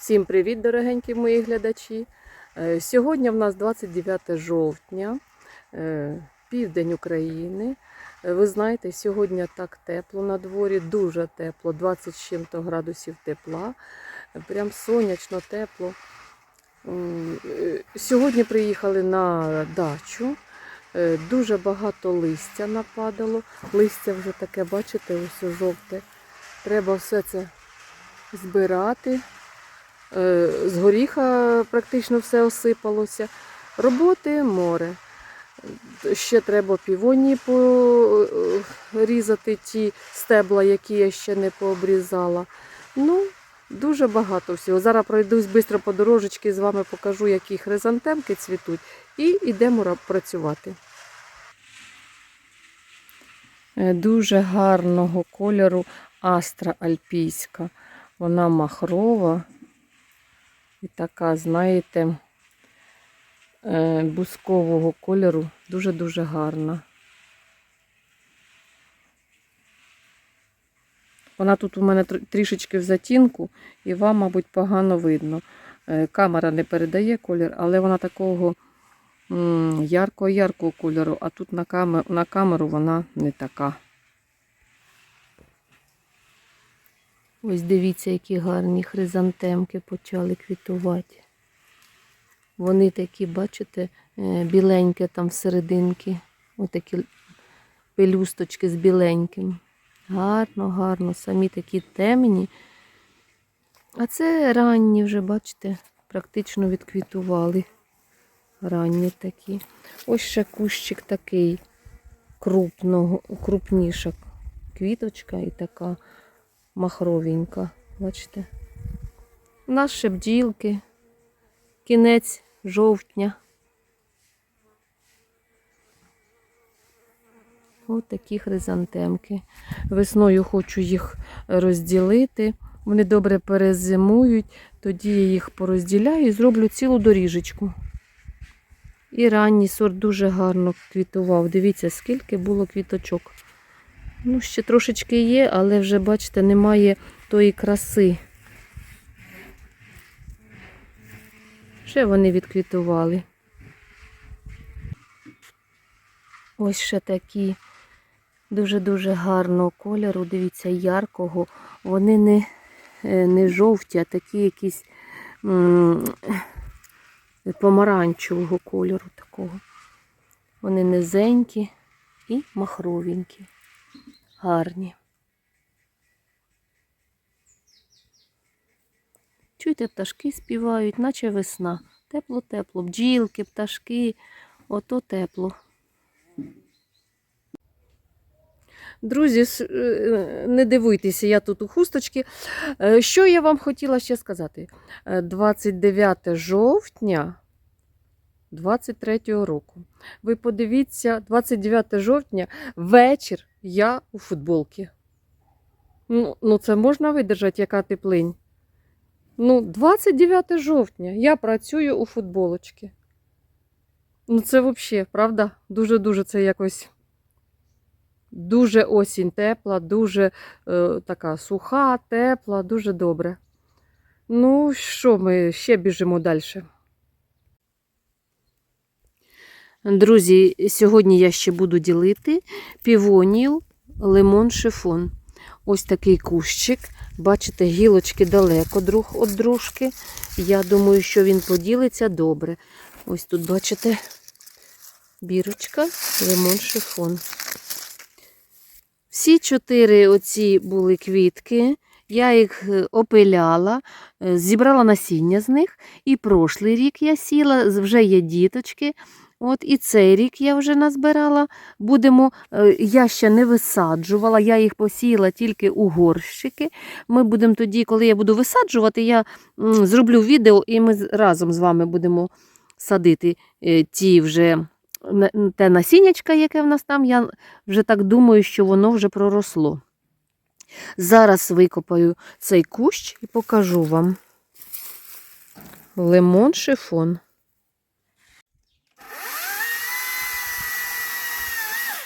Всім привіт, дорогенькі мої глядачі. Е, Сьогодні в нас 29 жовтня, е, південь України. Е, Ви знаєте, сьогодні так тепло на дворі, дуже тепло, 20 з чим-то градусів тепла. Прям сонячно, тепло. Сьогодні приїхали на дачу. Дуже багато листя нападало. Листя вже таке, бачите, ось жовте. Треба все це збирати. Е, З горіха практично все осипалося. Роботи море. Е, Ще треба півонії порізати ті стебла, які я ще не пообрізала. Ну, дуже багато всього. Зараз пройдусь швидко по дорожечки, з вами покажу, які хризантемки цвітуть, і йдемо працювати. Е, Дуже гарного кольору астра альпійська. Вона махрова і така, знаєте, е, бускового кольору. Дуже-дуже гарна. Вона тут у мене трішечки в затінку, і вам, мабуть, погано видно. Е, Камера не передає колір, але вона такого м, ярко-яркого кольору, а тут на камеру вона не така. Ось дивіться, які гарні хризантемки почали квітувати. Вони такі, бачите, е, біленькі там всерединки. Отакі пелюсточки з біленьким. Гарно, гарно, самі такі темні. А це ранні вже, бачите, практично відквітували. Ранні такі. Ось ще кущик такий крупного, крупніша квіточка і така махровенька. Бачите? У нас ще бджілки. Кінець жовтня. Ось такі хризантемки. Весною хочу їх розділити. Вони добре перезимують, тоді я їх порозділяю і зроблю цілу доріжечку. І ранній сорт дуже гарно квітував. Дивіться, скільки було квіточок. Ну, ще трошечки є, але вже, бачите, немає тої краси. Ще вони відквітували. Ось ще такі дуже-дуже гарного кольору, дивіться, яркого. Вони не, е, не жовті, а такі якісь помаранчевого кольору такого. Вони низенькі і махровенькі, гарні. Чуєте, пташки співають, наче весна. Тепло-тепло, бджілки, пташки, ото тепло. Друзі, е, не дивуйтеся, я тут у хусточці. Е, Що я вам хотіла ще сказати? Е, 29 жовтня 23 року. Ви подивіться, 29 жовтня вечір я у футболці. Ну, ну це можна видержати, яка теплинь? Ну, 29 жовтня я працюю у футболочці. Ну, це взагалі, правда? Дуже-дуже це якось. Дуже осінь тепла, дуже е, така суха, тепла, дуже добре. Ну, що ми ще біжимо далі? Друзі, сьогодні я ще буду ділити півонію лимон шифон. Ось такий кущик. Бачите, гілочки далеко друг від дружки. Я думаю, що він поділиться добре. Ось тут, бачите, бірочка, лимон шифон. Всі чотири оці були квітки. Я їх е, опиляла, е, зібрала насіння з них. І прошлий рік я сіла, вже є діточки. От і цей рік я вже назбирала. Будемо, е, я ще не висаджувала, я їх посіяла тільки у горщики. Ми будемо тоді, коли я буду висаджувати, я зроблю відео і ми разом з вами будемо садити е, ті вже те насіннячка, яке в нас там. Я вже так думаю, що воно вже проросло. Зараз викопаю цей кущ і покажу вам. Лимон шифон.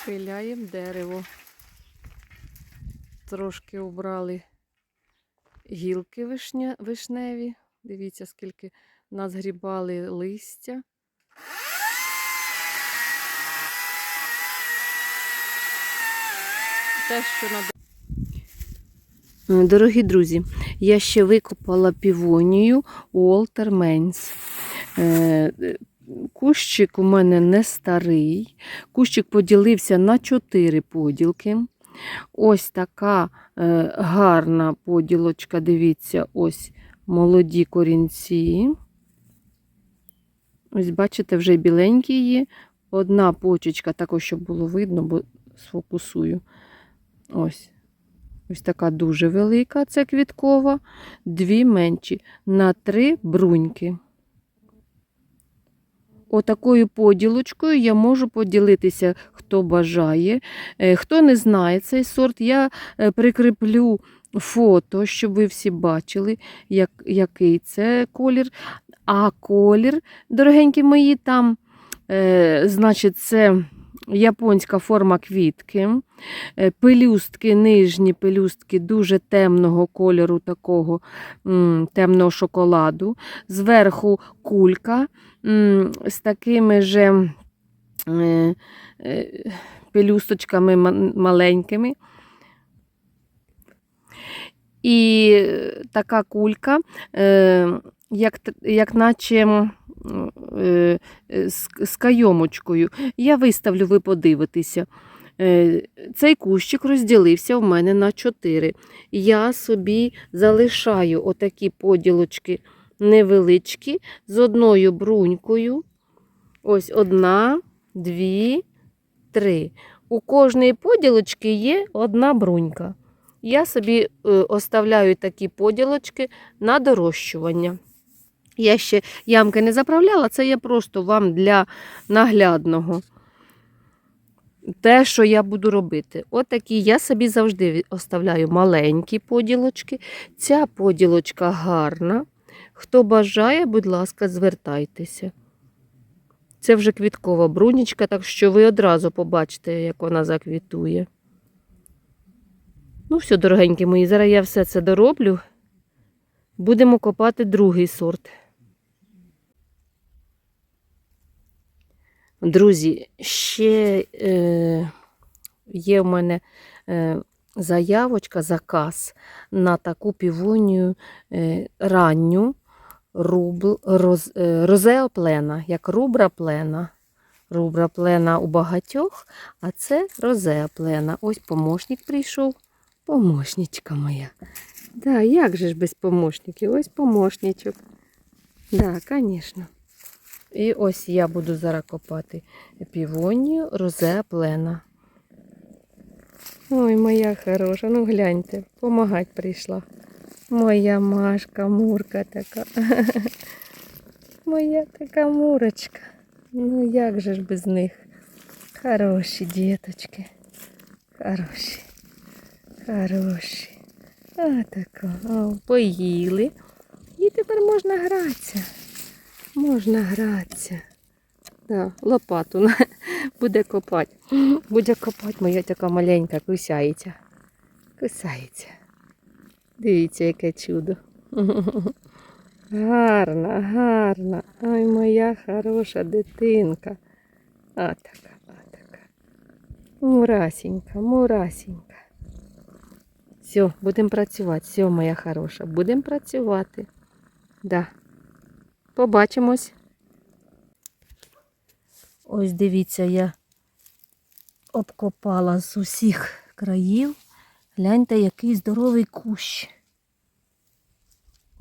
Пиляємо дерево. Трошки убрали гілки вишня, вишневі. Дивіться, скільки назгрібали листя. Те, що надо. Е, Дорогі друзі, я ще викопала півонію Уолтер Мейнс. Кущик у мене не старий. Кущик поділився на чотири поділки. Ось така е, гарна поділочка, дивіться, ось молоді корінці. Ось, бачите, вже біленькі є. Одна почечка, також, щоб було видно, бо сфокусую. Ось. Ось така дуже велика, це квіткова, дві менші, на три бруньки. Отакою поділочкою я можу поділитися, хто бажає. Е, Хто не знає цей сорт, я е, прикріплю фото, щоб ви всі бачили, як, який це колір. А колір, дорогенькі мої, там, е, значить, це японська форма квітки. Е, Пелюстки, нижні пелюстки дуже темного кольору, такого темного шоколаду. Зверху кулька з такими же е, е, пелюсточками маленькими. І така кулька, як, як наче з, з кайомочкою. Я виставлю, ви подивитеся. Е, Цей кущик розділився в мене на чотири. Я собі залишаю отакі поділочки невеличкі з одною брунькою. Ось одна, дві, три. У кожної поділочки є одна брунька. Я собі е, оставляю такі поділочки на дорощування. Я ще ямки не заправляла, це я просто вам для наглядного. Те, що я буду робити. Отакі я собі завжди оставляю маленькі поділочки. Ця поділочка гарна. Хто бажає, будь ласка, звертайтеся. Це вже квіткова брунічка, так що ви одразу побачите, як вона заквітує. Ну, все, дорогенькі мої, зараз я все це дороблю. Будемо копати другий сорт. Друзі, ще е, є в мене е, заявочка, заказ на таку півонію е, ранню рубл, роз, е, розео плена, як рубра плена. Рубра плена у багатьох, а це розео плена. Ось помощник прийшов. Помощничка моя. Да, як же ж без помощників? Ось помощничок. Да, звісно. І ось я буду зараз копати півонію розе плена. Ой, моя хороша, ну гляньте, помагать прийшла. Моя Машка, мурка така. Моя така мурочка. Ну як же ж без них? Хороші діточки. Хороші. Хороші. А така. Поїли. І тепер можна гратися. Можна гратися. Да, лопату буде копати. Буде копати моя така маленька кусається. Кусається. Дивіться, яке чудо. Гарна, гарна. Ой, моя хороша дитинка. А така, а така. Мурасенька, мурасенька. Все, будемо працювати. Все, моя хороша, будемо працювати. Да. Побачимось. Ось дивіться, я обкопала з усіх країв. Гляньте, який здоровий кущ.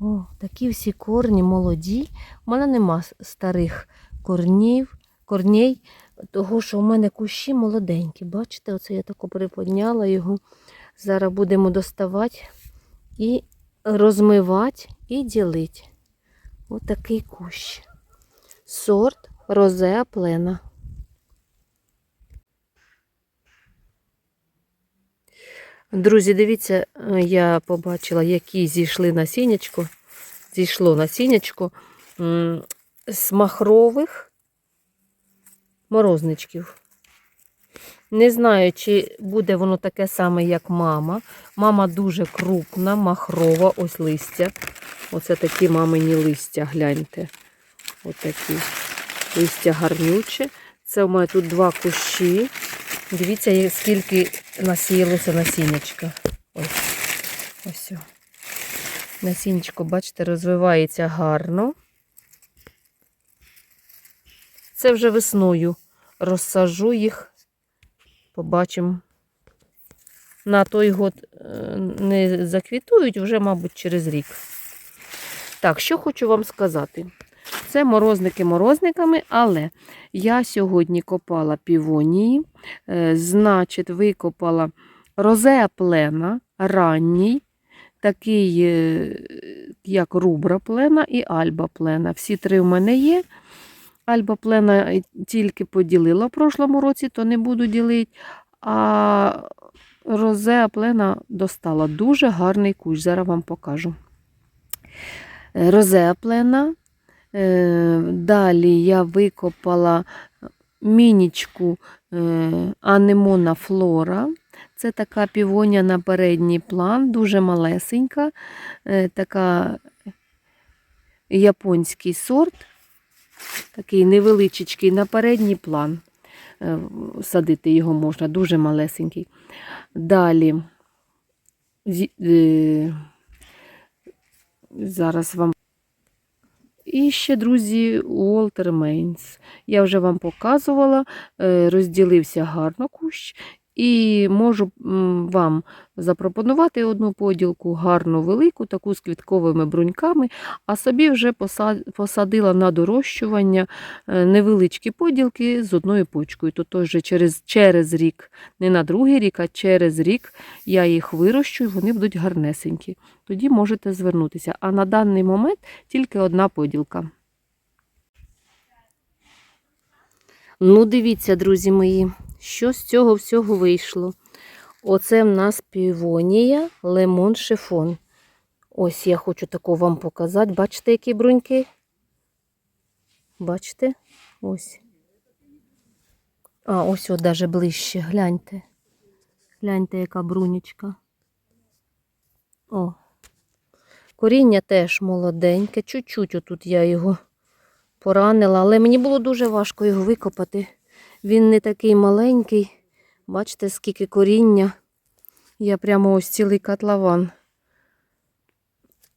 О, такі всі корні молоді. У мене нема старих корнів, корней, того, що у мене кущі молоденькі. Бачите, оце я тако приподняла його. Зараз будемо доставати і розмивати і ділити. Отакий кущ. Сорт розеа плена. Друзі, дивіться, е, я побачила, які зійшли насіннячко. Зійшло насіннячко м, з махрових морозничків. Не знаю, чи буде воно таке саме, як мама. Мама дуже крупна, махрова, ось листя. Оце такі мамині листя, гляньте. Отакі. Листя гарнюче. Це у мене тут два кущі. Дивіться, скільки насіялося насіннячка. Ось. Ось. Насіннячко, бачите, розвивається гарно. Це вже весною розсажу їх. Побачимо. На той год е, не заквітують, вже, мабуть, через рік. Так, що хочу вам сказати. Це морозники морозниками, але я сьогодні копала півонії, е, значить, викопала розеа плена, ранній, такий, е, як рубра плена і альба плена. Всі три в мене є. Альба плена тільки поділила в прошлому році, то не буду ділити. А розеа плена достала дуже гарний кущ. Зараз вам покажу. Розеа плена. Е, Далі я викопала мінічку е, анемона флора. Це така півоня на передній план, дуже малесенька, е, така японський сорт, такий невеличкий на передній план. Е, Садити його можна, дуже малесенький. Далі е, зараз вам. І ще, друзі, Уолтер Мейнс. Я вже вам показувала, е, розділився гарно кущ. І можу вам запропонувати одну поділку, гарну велику, таку з квітковими бруньками, а собі вже посадила на дорощування е, невеличкі поділки з одною почкою. То той же через, через рік, не на другий рік, а через рік я їх вирощу і вони будуть гарнесенькі. Тоді можете звернутися. А на даний момент тільки одна поділка. Ну, дивіться, друзі мої, що з цього всього вийшло. Оце в нас півонія, лимон, шифон. Ось я хочу таку вам показати. Бачите, які бруньки? Бачите? Ось. А, ось от даже ближче. Гляньте. Гляньте, яка брунечка. О. Коріння теж молоденьке. Чуть-чуть отут я його поранила, але мені було дуже важко його викопати. Він не такий маленький. Бачите, скільки коріння. Я прямо ось цілий котлован.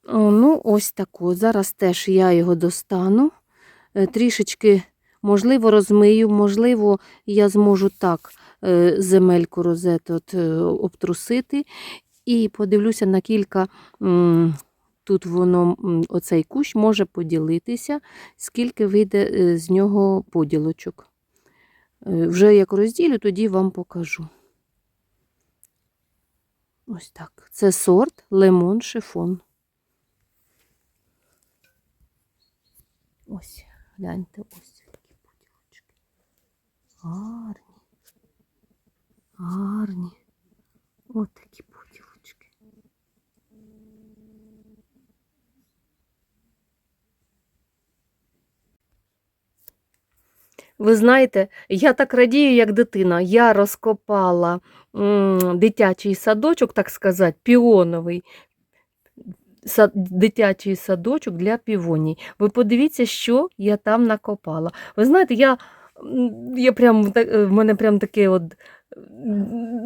О, ну, ось таку. Зараз теж я його достану. Е, Трішечки, можливо, розмию, можливо, я зможу так е, земельку розету от, е, обтрусити. І подивлюся на кілька. Тут воно, оцей кущ може поділитися, скільки вийде з нього поділочок. Е, Вже як розділю, тоді вам покажу. Ось так. Це сорт лимон шифон. Ось, гляньте, ось такі поділочки. Гарні. Гарні. Ось такі Ви знаєте, я так радію, як дитина. Я розкопала дитячий садочок, так сказати, піоновий дитячий садочок для півоній. Ви подивіться, що я там накопала. Ви знаєте, я, я прям, в мене прям таке от,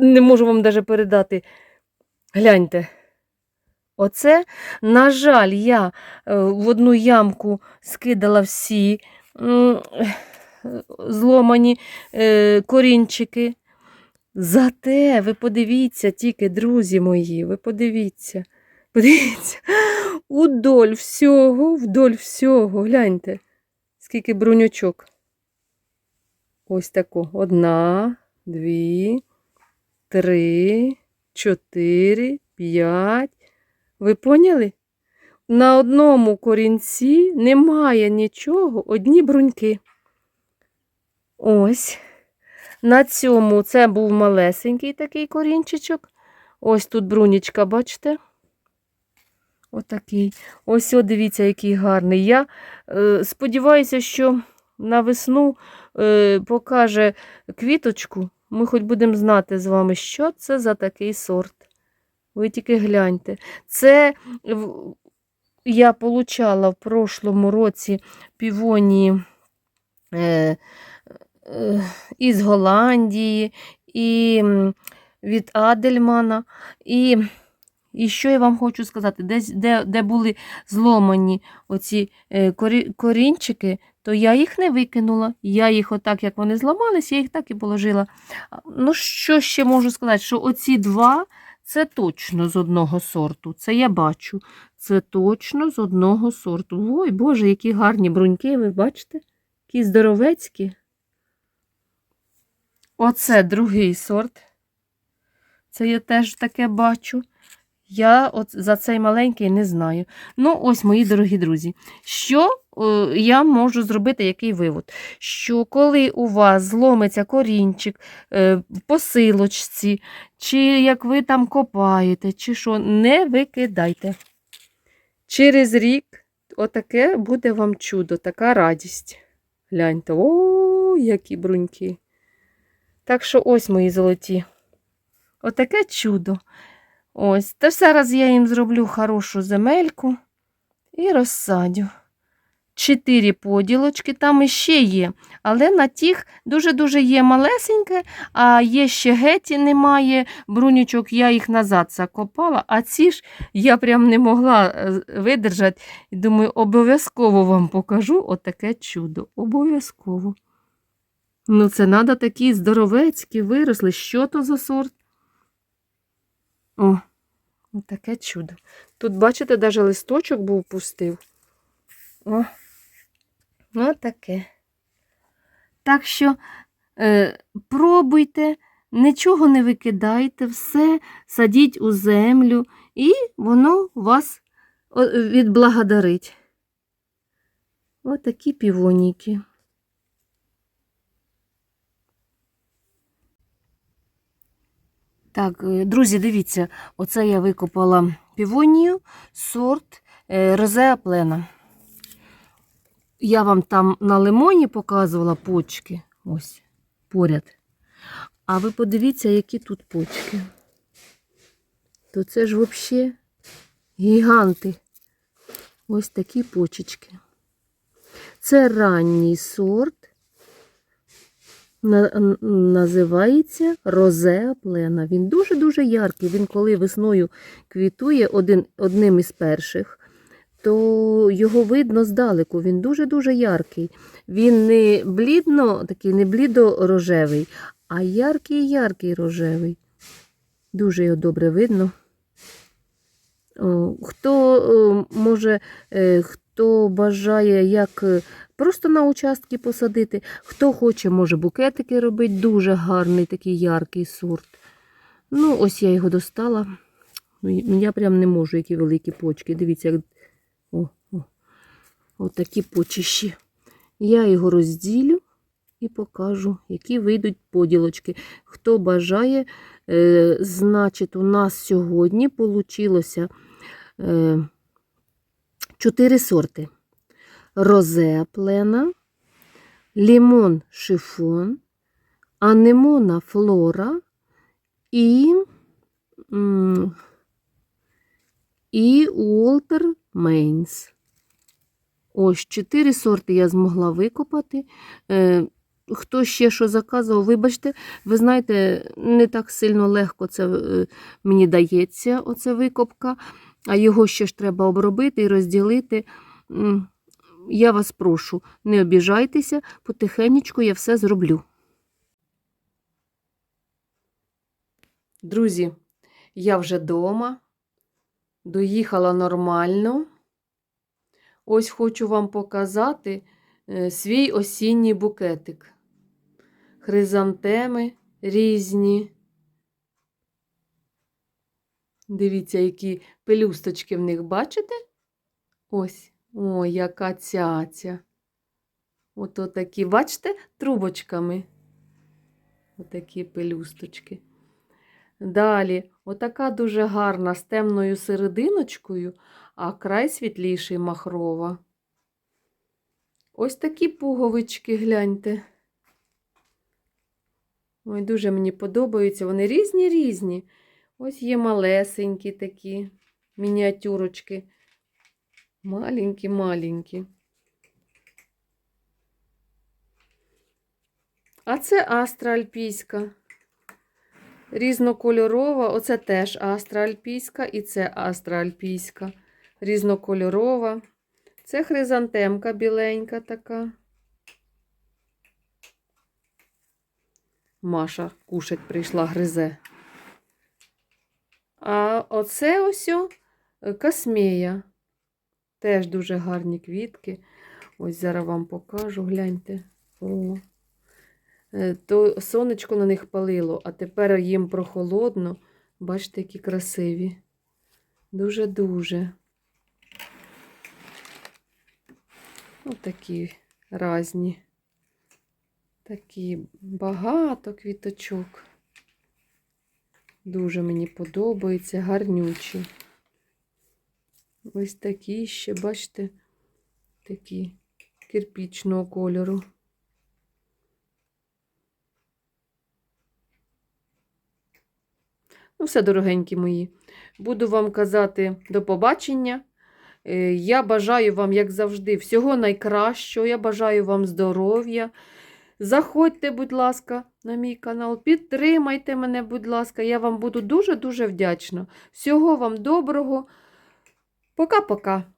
не можу вам навіть передати. Гляньте. Оце, на жаль, я е, в одну ямку скидала всі зломані е, корінчики. Зате, ви подивіться тільки, друзі мої, ви подивіться. Подивіться, удоль всього, вдоль всього. Гляньте, скільки бруньочок. Ось тако. Одна, дві, три, чотири, п'ять. Ви поняли? На одному корінці немає нічого, одні бруньки. Ось. На цьому це був малесенький такий корінчичок. Ось тут брунічка, бачите? Отакий. Ось, о, дивіться, який гарний. Я е, сподіваюся, що на весну е, покаже квіточку. Ми хоч будемо знати з вами, що це за такий сорт. Ви тільки гляньте. Це я получала в прошлому році півонії е, е, із Голландії, і від Адельмана. І, і що я вам хочу сказати, десь, де, де були зломані оці е, корінчики, то я їх не викинула. Я їх отак, як вони зламались, я їх так і положила. Ну, що ще можу сказати? Що оці два це точно з одного сорту. Це я бачу. Це точно з одного сорту. Ой, Боже, які гарні бруньки, ви бачите? Які здоровецькі. Оце другий сорт. Це я теж таке бачу. Я от за цей маленький не знаю. Ну, ось, мої дорогі друзі, що е, я можу зробити, який вивод? Що коли у вас зломиться корінчик е, в посилочці, чи як ви там копаєте, чи що, не викидайте. Через рік отаке буде вам чудо, така радість. Гляньте, о, які бруньки. Так що ось мої золоті. Отаке чудо. Ось. Та зараз я їм зроблю хорошу земельку і розсадю. Чотири поділочки там іще є, але на тих дуже-дуже є малесеньке, а є ще геті немає брунючок, я їх назад закопала, а ці ж я прям не могла е, видержати. Думаю, обов'язково вам покажу отаке чудо. Обов'язково. Ну, це треба такі здоровецькі виросли. Що то за сорт? О, таке чудо. Тут, бачите, навіть листочок був пустив. О, ну таке. Так що е, пробуйте, нічого не викидайте, все садіть у землю, і воно вас відблагодарить. Отакі півоніки. Так, е, друзі, дивіться, оце я викопала півонію, сорт е, Розеа Плена. Я вам там на лимоні показувала почки. Ось, поряд. А ви подивіться, які тут почки. То це ж взагалі гіганти. Ось такі почечки. Це ранній сорт. На- Називається розеа плена. Він дуже-дуже яркий. Він коли весною квітує один, одним із перших, то його видно здалеку. Він дуже-дуже яркий. Він не блідно, такий не блідо-рожевий, а яркий-яркий рожевий. Дуже його добре видно. Хто може, е, хто бажає, як просто на участки посадити, хто хоче, може букетики робити, дуже гарний такий яркий сорт. Ну, ось я його достала. Ну, Я прям не можу, які великі почки. Дивіться, як о, о, отакі почищі. Я його розділю і покажу, які вийдуть поділочки. Хто бажає, е, значить, у нас сьогодні получилося е, сорти: розе плена, лімон шифон, анемона флора і, і Уолтер Мейнс. Ось чотири сорти я змогла викопати. Е, Хто ще що заказував, вибачте, ви знаєте, не так сильно легко це е, мені дається, оця викопка, а його ще ж треба обробити і розділити. Я вас прошу, не обіжайтеся, потихенечку я все зроблю. Друзі, я вже вдома, доїхала нормально. Ось хочу вам показати е, свій осінній букетик. Хризантеми різні. Дивіться, які пелюсточки в них, бачите? Ось, ой, яка цяця. Ото такі, бачите, трубочками. Отакі пелюсточки. Далі, отака дуже гарна з темною серединочкою, а край світліший махрова. Ось такі пуговички, гляньте. Ой, дуже мені подобаються. Вони різні різні. Ось є малесенькі такі мініатюрочки. Маленькі, маленькі. А це астра альпійська. Різнокольорова. Оце теж астра альпійська і це астра альпійська. Різнокольорова. Це хризантемка біленька така. Маша кушать прийшла, гризе. А оце ось о, касмея. Теж дуже гарні квітки. Ось зараз вам покажу, гляньте. О. Е, То сонечко на них палило, а тепер їм прохолодно. Бачите, які красиві. Дуже-дуже. Ось такі разні. Такі багато квіточок. Дуже мені подобається, гарнючі. Ось такі ще, бачите, такі кирпічного кольору. Ну, все, дорогенькі мої. Буду вам казати до побачення. Е, Я бажаю вам, як завжди, всього найкращого. Я бажаю вам здоров'я. Заходьте, будь ласка, на мій канал, підтримайте мене, будь ласка. Я вам буду дуже-дуже вдячна. Всього вам доброго. Пока-пока.